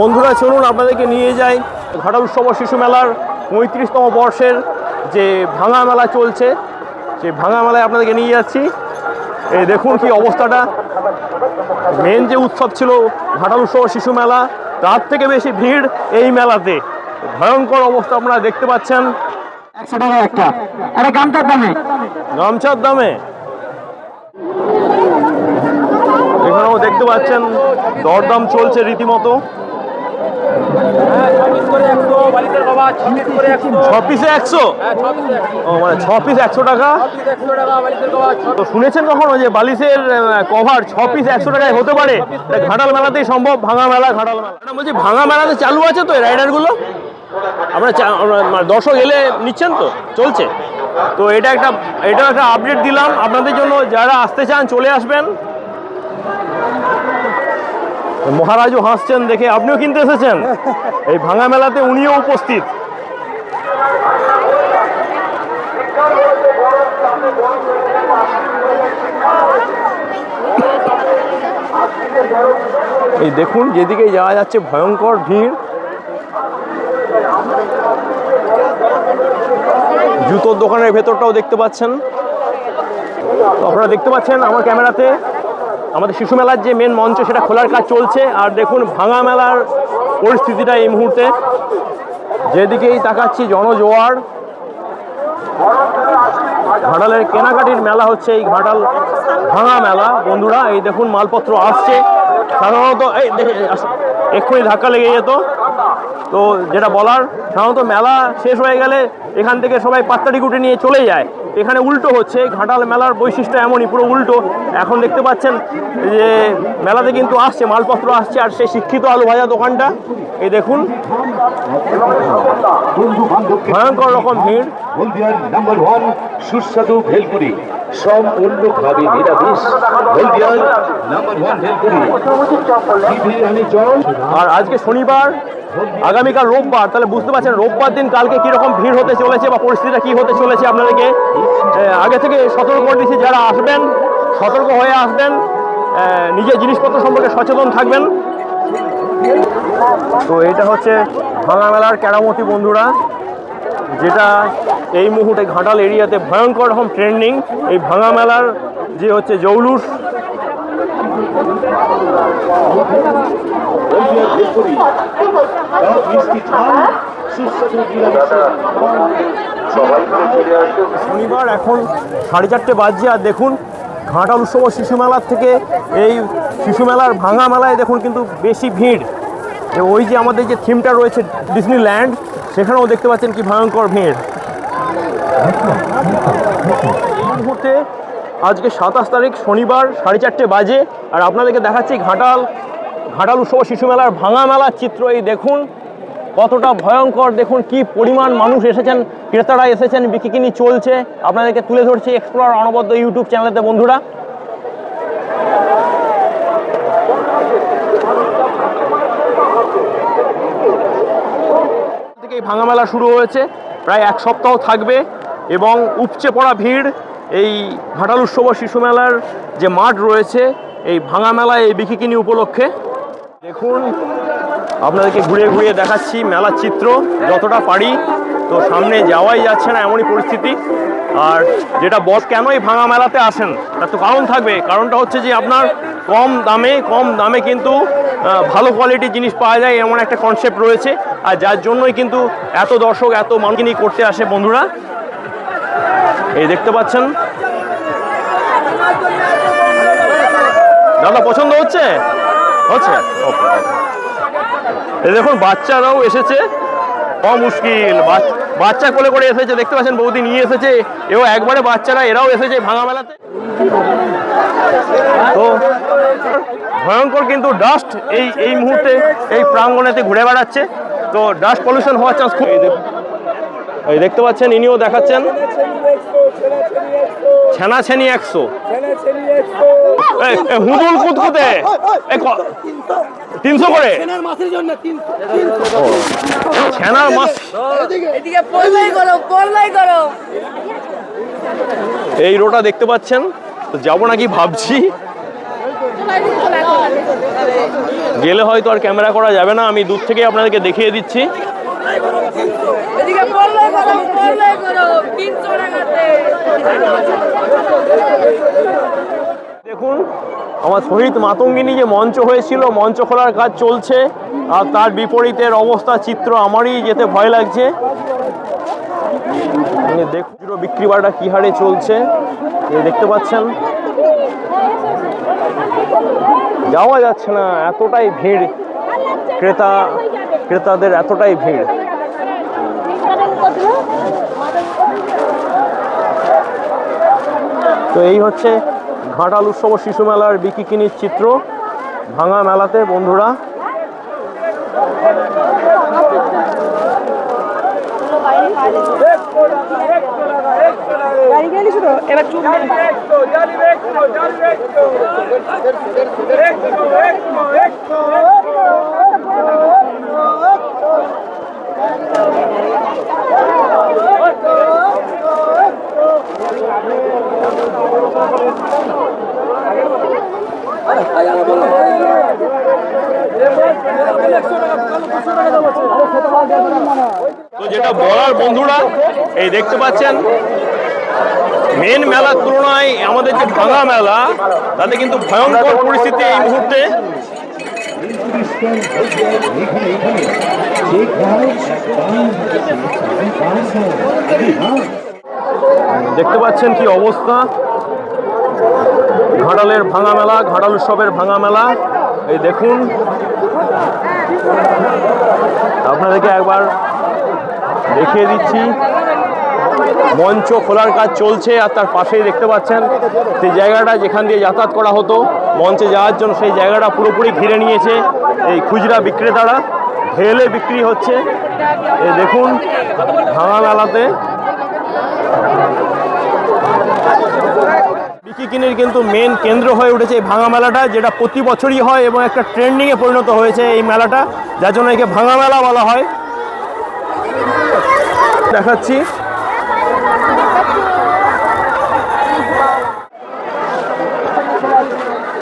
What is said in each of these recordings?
বন্ধুরা চলুন আপনাদেরকে নিয়ে যাই ঘাটাল উৎসব শিশু মেলার পঁয়ত্রিশতম বর্ষের যে ভাঙা মেলা চলছে। সেই ভাঙা মেলায় আপনাদেরকে নিয়ে যাচ্ছি। এই দেখুন কি অবস্থাটা। মেন যে উৎসব ছিল ঘাটাল উৎসব শিশু মেলা তার থেকে বেশি ভিড় এই মেলাতে। ভয়ঙ্কর অবস্থা আপনারা দেখতে পাচ্ছেন। একশো টাকা একটা। আরে গামটার দামে। গামছার দামে। এখানেও দেখতে পাচ্ছেন দরদাম চলছে রীতিমতো। ছ পিসে একশো ও মানে ছ পিস একশো টাকা? তো শুনেছেন কখনো যে বালিশের কভার ছ পিস একশো টাকায় হতে পারে? ঘাটাল মেলাতেই সম্ভব ভাঙা মেলা ঘাটাল মেলা? বলছি ভাঙা মেলাতে চালু আছে তো রাইডারগুলো? আমরা চা- আমরা মানে দর্শক এলে নিচ্ছেন তো? চলছে? তো এটা একটা এটা একটা আপডেট দিলাম। আপনাদের জন্য যারা আসতে চান চলে আসবেন। মহারাজও হাসছেন দেখে আপনিও কিনতে এসেছেন। এই ভাঙা মেলাতে উনিও উপস্থিত। এই দেখুন যেদিকে যাওয়া যাচ্ছে, ভয়ঙ্কর ভিড়। জুতোর দোকানের ভেতরটাও দেখতে পাচ্ছেন। আপনারা দেখতে পাচ্ছেন আমার ক্যামেরাতে আমাদের শিশু মেলার যে মেন মঞ্চ, সেটা খোলার কাজ চলছে। আর দেখুন, ভাঙা মেলার পরিস্থিতিটা এই মুহূর্তে। যেদিকেই তাকাচ্ছি, জনজোয়ার। ঘাটালের কেনাকাটির মেলা হচ্ছে এই ঘাটাল ভাঙা মেলা। বন্ধুরা, এই দেখুন, মালপত্র আসছে। সাধারণত, এই এক্ষুনি ধাক্কা লেগে যেত। তো যেটা বলার, সাধারণত মেলা শেষ হয়ে গেলে এখান থেকে সবাই পাত্তাটি গুটে নিয়ে চলে যায়। এখানে উল্টো হচ্ছে, ঘাটাল মেলার বৈশিষ্ট্য এমনই, পুরো উল্টো। এখন দেখতে পাচ্ছেন যে মেলাতে কিন্তু আসছে, মালপত্র আসছে, আর সেই শিক্ষিত আলু ভাজা দোকানটা, এই দেখুন। ভয়ঙ্কর রকম ভিড়। সুস্বাদু ভেলপুরি। সম্পূর্ণভাবে আর আজকে শনিবার, আগামীকাল রোববার। তাহলে বুঝতে পারছেন, রোববার দিন কালকে কীরকম ভিড় হতে চলেছে বা পরিস্থিতিটা কী হতে চলেছে আপনাদেরকে আগে থেকে সতর্ক দিচ্ছি যারা আসবেন, সতর্ক হয়ে আসবেন নিজের জিনিসপত্র সম্পর্কে সচেতন থাকবেন। তো এটা হচ্ছে ভাঙা মেলার কেরামতি বন্ধুরা। যেটা এই মুহূর্তে ঘাটাল এরিয়াতে ভয়ঙ্কর রকম ট্রেন্ডিং এই ভাঙা মেলার যে হচ্ছে জৌলুস। শনিবার এখন সাড়ে চারটে বাজছে, আর দেখুন, ঘাটাল উৎসব শিশু মেলার থেকে এই শিশু মেলার ভাঙা মেলায় দেখুন কিন্তু বেশি ভিড়। ওই যে আমাদের যে থিমটা রয়েছে ডিসনিল্যান্ড সেখানেও দেখতে পাচ্ছেন কি ভয়ঙ্কর ভিড়। মুহূর্তে আজকে সাতাশ তারিখ, শনিবার সাড়ে চারটে বাজে, আর আপনাদেরকে দেখাচ্ছি ঘাটাল ঘাটাল উৎসব শিশু মেলার ভাঙা মেলার চিত্র। এই দেখুন, কতটা ভয়ঙ্কর, দেখুন কি পরিমাণ মানুষ এসেছেন, ক্রেতারা এসেছেন বিকিকিনি চলছে। আপনাদেরকে তুলে ধরছে এক্সপ্লোর অনবদ্য ইউটিউব চ্যানেলেতে বন্ধুরা। থেকে এই ভাঙা মেলা শুরু হয়েছে। প্রায় এক সপ্তাহ থাকবে এবং উপচে পড়া ভিড় এই ঘাটাল উৎসব শিশু মেলার যে মাঠ রয়েছে, এই ভাঙা মেলা এই বিকিকিনি উপলক্ষে। দেখুন, আপনাদেরকে ঘুরে ঘুরিয়ে দেখাচ্ছি মেলার চিত্র, যতটা পারি। তো সামনে যাওয়াই যাচ্ছে না এমনই পরিস্থিতি। আর যেটা বস কেন এই ভাঙা মেলাতে আসেন, তার তো কারণ থাকবে। কারণটা হচ্ছে যে আপনার কম দামে কম দামে কিন্তু ভালো কোয়ালিটির জিনিস পাওয়া যায় এমন একটা কনসেপ্ট রয়েছে। আর যার জন্যই কিন্তু এত দর্শক, এত মানকিনি করতে আসে বন্ধুরা। এই দেখতে পাচ্ছেন? দাদা, পছন্দ হচ্ছে? হচ্ছে? দেখুন, বাচ্চারাও এসেছে। কম মুশকিল। বাচ- বাচ্চা কোলে করে এসেছে, দেখতে পাচ্ছেন বৌদি নিয়ে এসেছে। এও একবারে বাচ্চারা, এরাও এসেছে ভাঙা মেলাতে। তো ভয়ঙ্কর কিন্তু ডাস্ট এই এই মুহূর্তে এই প্রাঙ্গণেতে ঘুরে বেড়াচ্ছে। তো ডাস্ট পলিউশন হওয়ার চান্স খুব দেখতে পাচ্ছেন, ইনিও দেখাচ্ছেন। ছেনা ছেনি একশো। হুদুল কুতকুতে এই তিনশো করে? ও, ছেনার মাছ এদিকে পড়লাই করো পড়লাই করো এই রোটা দেখতে পাচ্ছেন? তো যাব নাকি ভাবছি। গেলে হয়তো আর ক্যামেরা করা যাবে না আমি দূর থেকে আপনাদেরকে দেখিয়ে দিচ্ছি। এদিকে দেখুন, আমার শহীদ মাতঙ্গিনী যে মঞ্চ হয়েছিল, মঞ্চ খোলার কাজ চলছে, আর তার বিপরীতের অবস্থা চিত্র আমারই যেতে ভয় লাগছে। এই দেখুন বিক্রি বাটা কি হারে চলছে দেখতে পাচ্ছেন। যাওয়া যাচ্ছে না, এতটাই ভিড়। ক্রেতা, ক্রেতাদের এতটাই ভিড়। তো এই হচ্ছে ঘাটাল উৎসব শিশু মেলার বিকিকিনির চিত্র ভাঙা মেলাতে বন্ধুরা। তো যেটা বলার বন্ধুরা, এই দেখতে পাচ্ছেন, মেন মেলার তুলনায় আমাদের যে ভাঙা মেলা, তাতে কিন্তু ভয়ঙ্কর পরিস্থিতি এই মুহূর্তে। দেখতে পাচ্ছেন কি অবস্থা? ঘাটালের ভাঙা মেলা, ঘাটাল উৎসবের ভাঙা মেলা। এই দেখুন। আপনাদেরকে একবার দেখিয়ে দিচ্ছি। মঞ্চ খোলার কাজ চলছে আর তার পাশেই দেখতে পাচ্ছেন সেই জায়গাটা যেখান দিয়ে যাতায়াত করা হতো, মঞ্চে যাওয়ার জন্য সেই জায়গাটা পুরোপুরি ঘিরে নিয়েছে এই খুচরা বিক্রেতারা। ঢেলে বিক্রি হচ্ছে। এই দেখুন, ভাঙা মেলাতে বিকিকিনির কিন্তু মেন কেন্দ্র হয়ে উঠেছে এই ভাঙা মেলাটা, যেটা প্রতি বছরই হয় এবং একটা ট্রেন্ডিংয়ে পরিণত হয়েছে এই মেলাটা, যার জন্য একে ভাঙা মেলা বলা হয়। দেখাচ্ছি।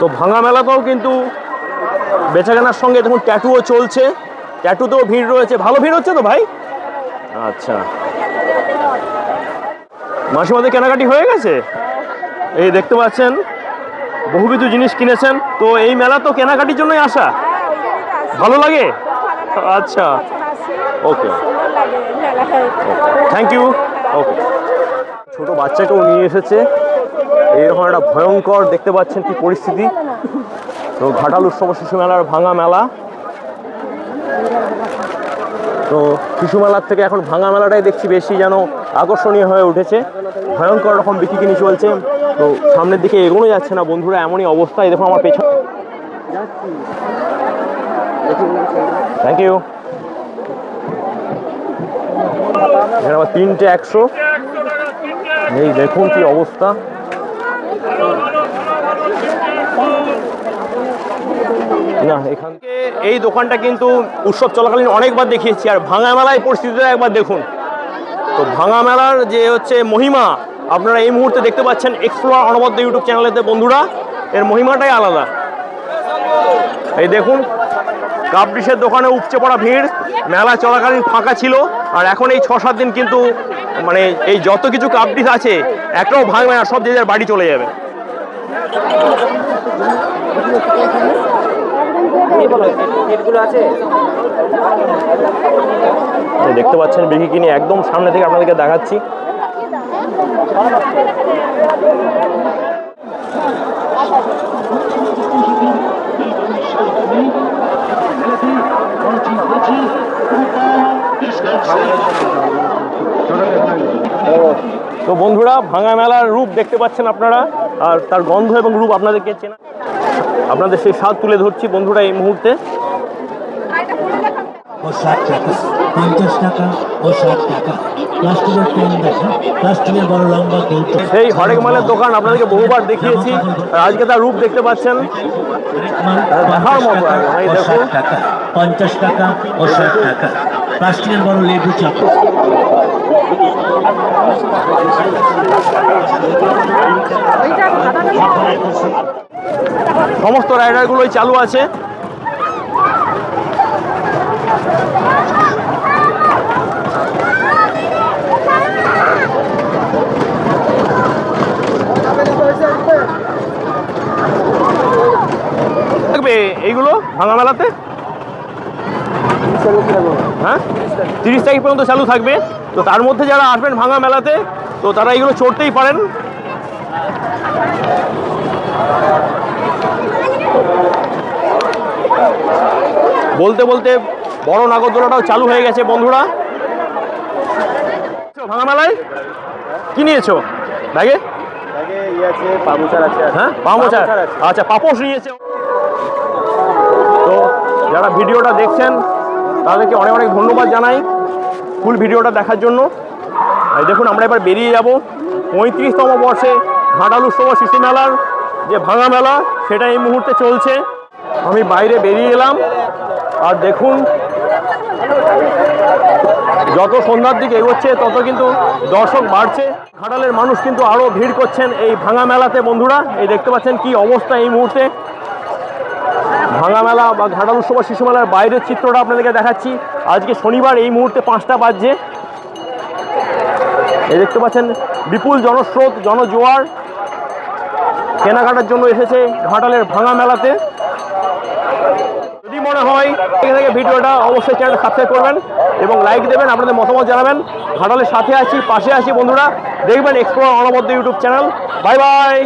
তো ভাঙা মেলাতেও কিন্তু বেচাকেনার সঙ্গে দেখুন ট্যাটুও চলছে। ট্যাটুতেও ভিড় রয়েছে। ভালো ভিড় হচ্ছে তো ভাই? আচ্ছা। মাসিমাদের কেনাকাটি হয়ে গেছে? এই দেখতে পাচ্ছেন বহু কিছু জিনিস কিনেছেন। তো এই মেলা তো কেনাকাটির জন্যই আসা? ভালো লাগে? আচ্ছা। ওকে। থ্যাংক ইউ ওকে ছোট বাচ্চাকেও নিয়ে এসেছে। এইরকম একটা ভয়ঙ্কর দেখতে পাচ্ছেন কি পরিস্থিতি। তো ঘাটাল উৎসব শিশু মেলার ভাঙা মেলা। তো শিশু মেলার থেকে এখন ভাঙা মেলাটাই দেখছি বেশি যেন আকর্ষণীয় হয়ে উঠেছে। ভয়ঙ্কর রকম বিকিকিনি চলছে। তো সামনের দিকে এগোনো যাচ্ছে না বন্ধুরা, এমনই অবস্থা। এই দেখুন আমার পেছন থ্যাংক ইউ এখানে আবার তিনটে একশো। এই দেখুন কি অবস্থা। এই দোকানটা কিন্তু উৎসব চলাকালীন অনেকবার দেখিয়েছি, আর ভাঙা মেলায় পরিস্থিতিটা একবার দেখুন। তো ভাঙা মেলার যে হচ্ছে মহিমা, আপনারা এই মুহূর্তে দেখতে পাচ্ছেন এক্সপ্লোর অনবদ্য ইউটিউব চ্যানেলেতে বন্ধুরা, এর মহিমাটাই আলাদা। এই দেখুন কাপ ডিশের দোকানে উপচে পড়া ভিড়, মেলা চলাকালীন ফাঁকা ছিল, আর এখন এই ছ সাত দিন কিন্তু মানে এই যত কিছু কাপ ডিশ আছে, একটাও ভাঙবে না, সব যে যার বাড়ি চলে যাবে। দেখতে পাচ্ছেন বিকিকিনি একদম সামনে থেকে আপনাদেরকে দেখাচ্ছি। তো বন্ধুরা, ভাঙা মেলার রূপ দেখতে পাচ্ছেন আপনারা, আর তার গন্ধ এবং রূপ আপনাদেরকে চেনা আপনাদের সেই স্বাদ তুলে ধরছি বন্ধুরা এই মুহূর্তে। ও ষাট টাকা পঞ্চাশ টাকা ও ষাট টাকা। প্লাস্টিকের পেন দেখা প্লাস্টিকের বড় লম্বা কৌটো। সেই হরেক মালের দোকান আপনাদেরকে বহুবার দেখিয়েছি। আজকে তার রূপ দেখতে পাচ্ছেন। দেখার মতো এই। ষাট টাকা পঞ্চাশ টাকা ও ষাট টাকা। প্লাস্টিকের বড় লেবু চাপ। সমস্ত রাইডারগুলোই চালু আছে। থাকবে এইগুলো ভাঙা মেলাতে? হ্যাঁ? তিরিশ তারিখ পর্যন্ত চালু থাকবে। তো তার মধ্যে যারা আসবেন ভাঙা মেলাতে, তো তারা এইগুলো চড়তেই পারেন। বলতে বলতে বড় নাগরদোলাটাও চালু হয়ে গেছে বন্ধুরা। ভাঙা মেলায় কি নিয়েছো? ব্যাগে? হ্যাঁ পামোচার আচ্ছা পাপোশ নিয়েছে। তো যারা ভিডিওটা দেখছেন তাদেরকে অনেক অনেক ধন্যবাদ জানাই ফুল ভিডিওটা দেখার জন্য। দেখুন আমরা এবার বেরিয়ে যাব পঁয়ত্রিশতম বর্ষে ঘাটাল উৎসব শিশু মেলার যে ভাঙা মেলা সেটা এই মুহূর্তে চলছে। আমি বাইরে বেরিয়ে এলাম। আর দেখুন, যত সন্ধ্যার দিকে এগোচ্ছে, তত কিন্তু দর্শক বাড়ছে। ঘাটালের মানুষ কিন্তু আরও ভিড় করছেন এই ভাঙা মেলাতে, বন্ধুরা। এই দেখতে পাচ্ছেন কি অবস্থা এই মুহূর্তে। ভাঙা মেলা বা ঘাটাল উৎসব শিশু মেলার বাইরের চিত্রটা আপনাদেরকে দেখাচ্ছি। আজকে শনিবার, এই মুহূর্তে পাঁচটা বাজছে। এই দেখতে পাচ্ছেন বিপুল জনস্রোত, জনজোয়ার। কেনাকাটার জন্য এসেছে ঘাটালের ভাঙা মেলাতে। যদি মনে হয় এখান থেকে ভিডিওটা অবশ্যই চ্যানেল সাবস্ক্রাইব করবেন এবং লাইক দেবেন, আপনাদের মতামত জানাবেন। ঘাটালের সাথে আছি, পাশে আছি বন্ধুরা। দেখবেন এক্সপ্লোর অনবদ্য ইউটিউব চ্যানেল বাই বাই